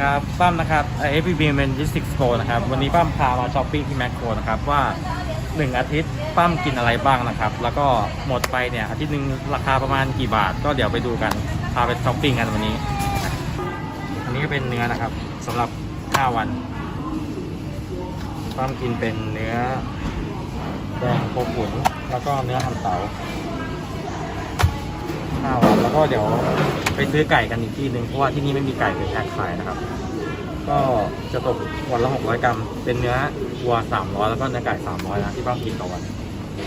ครับปั้มนะครับเอฟบีเมนจิสติกโกนะครับ วันนี้ปั้มพามาช้อปปิ้งที่แมคโครนะครับว่า 1 อาทิตย์ปั้มกินอะไรบ้างนะครับ แล้วก็หมดไปเนี่ย อาทิตย์หนึ่งราคาประมาณกี่บาท ก็เดี๋ยวไปดูกัน พาไปช้อปปิ้งกันวันนี้ อันนี้ก็เป็นเนื้อนะครับสำหรับ 5 วันปั้มกินเป็นเนื้อแดงโคขุนแล้วก็เนื้อหันเตา ห้าวันแล้วก็เดี๋ยวไปซื้อไก่กันอีกที่หนึ่งเพราะว่าที่นี่ไม่มีไก่เป็นแพ็คขายนะครับ ก็จะตกวันละ600กรัม เป็นเนื้อวัว300แล้วก็เนื้อไก่300นะที่ป้ากินต่อวัน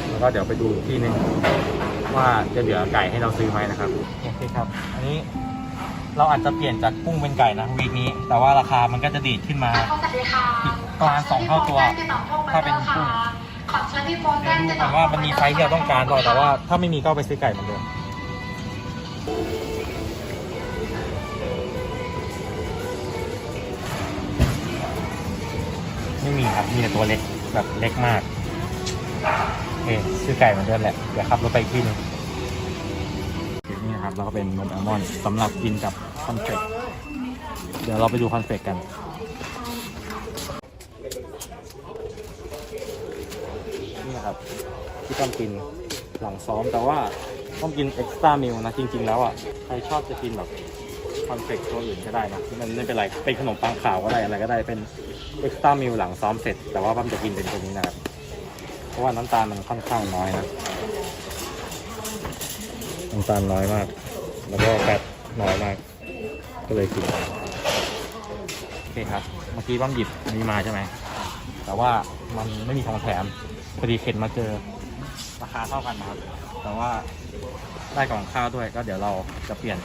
แล้วก็เดี๋ยวไปดูอีกที่หนึ่งว่าจะเหลือไก่ให้เราซื้อไหมนะครับโอเคครับ อันนี้เราอาจจะเปลี่ยนจากกุ้งเป็นไก่นะวีคนี้ แต่ว่าราคามันก็จะดีดขึ้นมาสวัสดีค่ะประมาณสองเท่าตัว ถ้าเป็นกุ้งขอเชิญพี่โฟนเดี๋ยวดูก่อนว่ามันมีไซส์ที่เราต้องการต่อแต่ว่าถ้าไม่มีก็เอาไปซื้อไก่เหมือนเดิม ไม่มีครับ มีแต่ตัวเล็กแบบเล็กมากโอเคซื้อไก่เหมือนเดิมแหละ เดี๋ยวขับรถไปอีกที่หนึงนี่นะครับแล้วก็เป็นนมอัลมอนด์สำหรับกินกับคอนเฟกต์เดี๋ยวเราไปดูคอนเฟกต์กัน นี่นะครับ ที่ต้องกินหลังซ้อมแต่ว่าต้องกินเอ็กซ์ตร้ามิลนะ จริง ๆ แล้วอะ ใครชอบจะกินแบบ คอนเฟกต์ตัวอื่นก็ได้นะมันไม่เป็นไรเป็นขนมปังขาวก็ได้อะไรก็ได้เป็นเอ็กซ์ตร้ามิลหลังซ้อมเสร็จ แต่ว่าปั้มจะกินเป็นตัวนี้นะครับ เพราะว่าน้ำตาลมันค่อนข้างน้อยนะน้ำตาลน้อยมาก แล้วก็แฟตน้อยมาก ก็เลยกินโอเคครับ เมื่อกี้ปั้มหยิบอันนี้มาใช่ไหมแต่ว่ามันไม่มีของแถมพอดีเข็นมาเจอราคาเท่ากันนะครับ แต่ว่าได้กล่องข้าวด้วยก็เดี๋ยวเราจะเปลี่ยน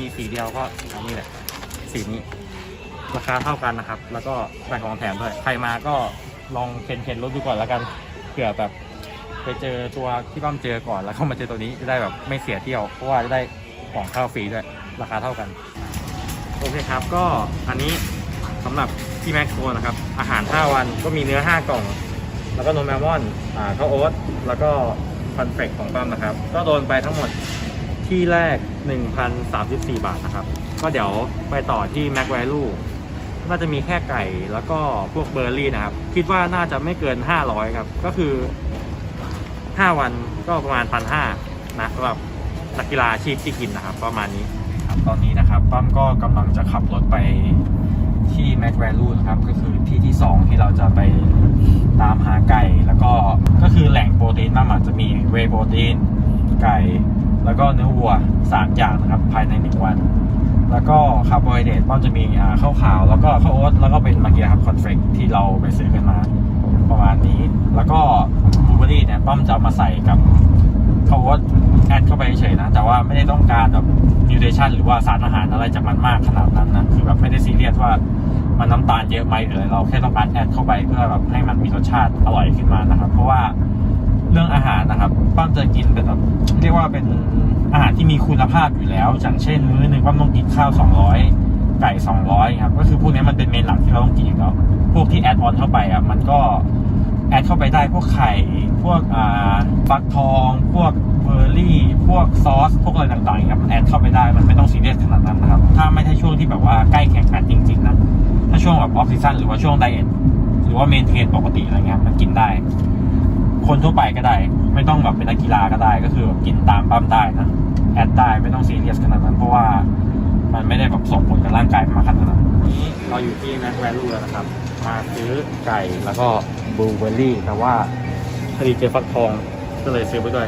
มีสีเดียวก็อันนี้แหละสีนี้ ราคาเท่ากันนะครับ แล้วก็ได้ของแถมด้วยใครมาก็ลองเข็นเข็นรถดูก่อนแล้วกันเผื่อแบบไปเจอตัวที่ป้อมเจอก่อนแล้วเข้ามาเจอตัวนี้จะได้แบบไม่เสียเที่ยวเพราะว่าจะได้ของเข้าฟรีด้วยราคาเท่ากันโอเคครับก็อันนี้สำหรับที่แม็กโครนะครับ อาหาร 5 วันก็มีเนื้อ 5 กล่อง แล้วก็นมแอลมอนอ่าข้าวโอ๊ตแล้วก็คอนเฟกของป้อมนะครับ ก็โดนไปทั้งหมด ที่แรก 1,034 บาทนะครับ ก็เดี๋ยวไปต่อที่แม็กแวลูน่าจะมีแค่ไก่แล้วก็พวกเบอร์รี่นะครับ คิดว่าน่าจะไม่เกิน 500 ครับ ก็คือ 5 วันก็ประมาณ 1,500นะสำหรับนักกีฬาอาชีพที่กินนะครับ ประมาณนี้ครับตอนนี้นะครับปั้มก็กำลังจะขับรถไปที่ Mac Value นะครับ ก็คือที่ที่ 2 ที่เราจะไปตามหาไก่แล้วก็ก็คือแหล่งโปรตีนปั้มอาจจะมีเวโปรตีนไก่ แล้วก็เนื้อวัว 3 อย่างนะครับภายใน 1 วัน แล้วก็คาร์โบไฮเดรตปั้มจะมีข้าวขาว แล้วก็ข้าวโอ๊ตแล้วก็เป็นมื่อกี้ครับคอนเฟกที่เราไปซื้อกันมาประมาณนี้ แล้วก็บลูเบอรี่เนี่ยปั้มจะามาใส่กับเขาว่าแอดเข้าไปเฉยนะ แต่ว่าไม่ได้ต้องการแบบนิวเทชันหรือว่าสารอาหารอะไรจากมันมากขนาดนั้นนะคือแบบไม่ได้ซีเรียสว่ามันน้ำตาลเยอะไหมหรืออะไรเราแค่ต้องการแอดเข้าไปเพื่อแบบให้มันมีรสชาติอร่อยขึ้นมานะครับ เพราะว่า รื่องอาหารนะครับป้ามจะกินเป็นแบบเรียกว่าเป็นอาหารที่มีคุณภาพอยู่แล้วอย่างเช่นมื้อหนึ่งป้ามต้องกินข้าว 200 ไก่ 200ครับก็คือพวกนี้มันเป็นเมนหลักที่เราต้องกินอยู่แล้วพวกที่แอดออนเข้าไปอะมันก็แอดเข้าไปได้พวกไข่ พวกอ่าฟักทอง พวกเบอร์รี่ พวกซอส พวกอะไรต่างๆครับมันแอดเข้าไปได้มันไม่ต้องซีเรียสขนาดนั้นนะครับ ถ้าไม่ใช่ช่วงที่แบบว่าใกล้แข่งขันจริงๆนะถ้าช่วงแบบออฟซีซั่นหรือว่าช่วงไดเอทหรือว่าเมนเทนปกติอะไรเงี้ยมันกินได้ คนทั่วไปก็ได้ ไม่ต้องแบบเป็นนักกีฬาก็ได้ ก็คือแบบกินตามปั้มได้นะแอดได้ไม่ต้องซีเรียสขนาดนั้น เพราะว่ามันไม่ได้แบบส่งผลกับร่างกายมากขนาดนั้นนี้เราอยู่ที่แม็กแวลูแล้วนะครับ มาซื้อไก่แล้วก็บลูเบอร์รี่แต่ว่าพอดีเจอฟักทองก็เลยซื้อไปด้วย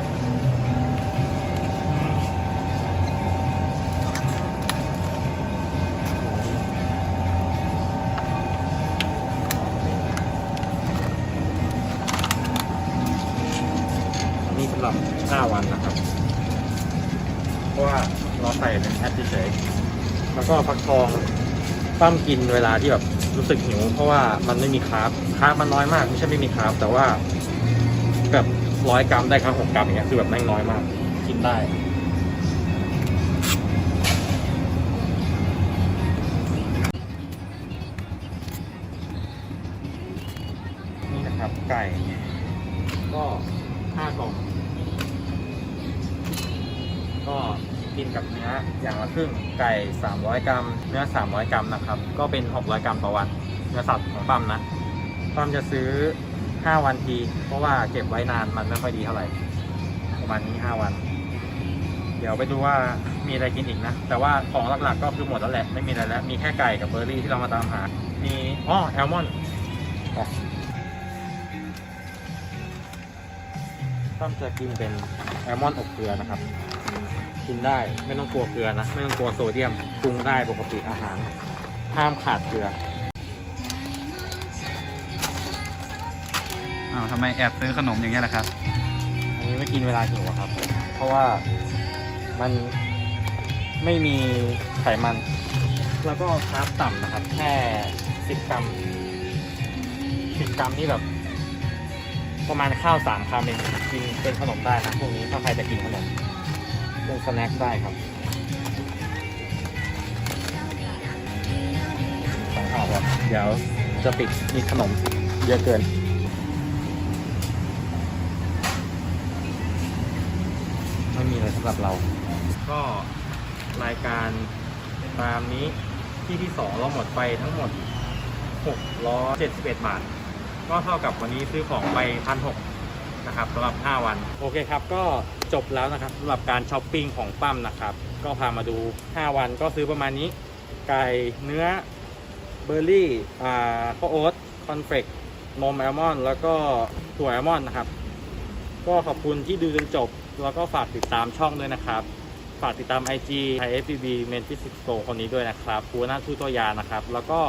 ำหรับ 5 วันนะครับ เพราะว่าเราใส่เป็นแอดเฉยๆแล้วก็ฟักทองปั้มกินเวลาที่แบบรู้สึกหิว เพราะว่ามันไม่มีคาร์บคาร์บมันน้อยมาก ไม่ใช่ไม่มีคาร์บแต่ว่าแบบร้อยกรัมได้ครั้งหกกรัมอย่างเงี้ยคือแบบแม่งน้อยมาก กินได้นี่นะครับไก่ ก็ห้ากล่อง ก็กินกับเนื้ออย่างละครึ่งไก่ 300 กรัม เนื้อ 300 กรัมนะครับ ก็เป็น 600 กรัมต่อวันเนื้อสัตว์ของปั๊มนะปั๊มจะซื้อ 5 วันที เพราะว่าเก็บไว้นานมันไม่ค่อยดีเท่าไหร่ประมาณนี้ 5 วัน เดี๋ยวไปดูว่ามีอะไรกินอีกนะ แต่ว่าของหลักๆก็คือหมดแล้วแหละ ไม่มีอะไรแล้ว มีแค่ไก่กับเบอร์รี่ที่เรามาตามหา มีอ๋อแอลมอนด์อ๋อตั้มจะกินเป็นแอลมอนด์อบเกลือนะครับ กินได้ ไม่ต้องกลัวเกลือนะ ไม่ต้องกลัวโซเดียมปรุงได้ปกติอาหาร ห้ามขาดเกลืออ้าวทำไมแอบซื้อขนมอย่างเงี้ยล่ะครับ อันนี้ไม่กินเวลาหิวอะครับ เพราะว่ามันไม่มีไขมัน แล้วก็คาร์บต่ำนะครับ แค่สิบกรัมสิบกรัมนี่แบบ ประมาณข้าวสามคำเองกินเป็นขนมได้นะพวกนี้ถ้าใครจะกินขนม เป็นสแน็คได้ครับสองห่อแบบเดี๋ยวจะติดมีขนมเยอะเกิน ไม่มีอะไรสำหรับเรา ก็รายการตามนี้ที่ที่สองเราหมดไปทั้งหมด 671 บาท ก็เท่ากับวันนี้ซื้อของไปพันห นะครับสำหรับ 5 วัน โอเคครับ ก็จบแล้วนะครับสำหรับการช้อปปิ้งของปั้มนะครับ ก็พามาดู 5 วันก็ซื้อประมาณนี้ ไก่เนื้อเบอร์รี่อ่าข้าวโอ๊ตคอนเฟกนมแอลมอนด์แล้วก็ถั่วแอลมอนด์นะครับ ก็ขอบคุณที่ดูจนจบ แล้วก็ฝากติดตามช่องด้วยนะครับ ฝากติดตาม IG ไทย FBB เมนฟิสิกโตคนนี้ด้วยนะครับคูน่าทูโตยานะครับ แล้วก็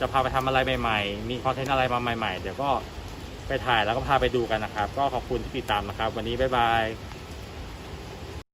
จะพาไปทำอะไรใหม่ ๆ มีคอนเทนต์อะไรมาใหม่ ๆ เดี๋ยวก็ ไปถ่ายแล้วก็พาไปดูกันนะครับ ก็ขอบคุณที่ติดตามนะครับ วันนี้บ๊ายบาย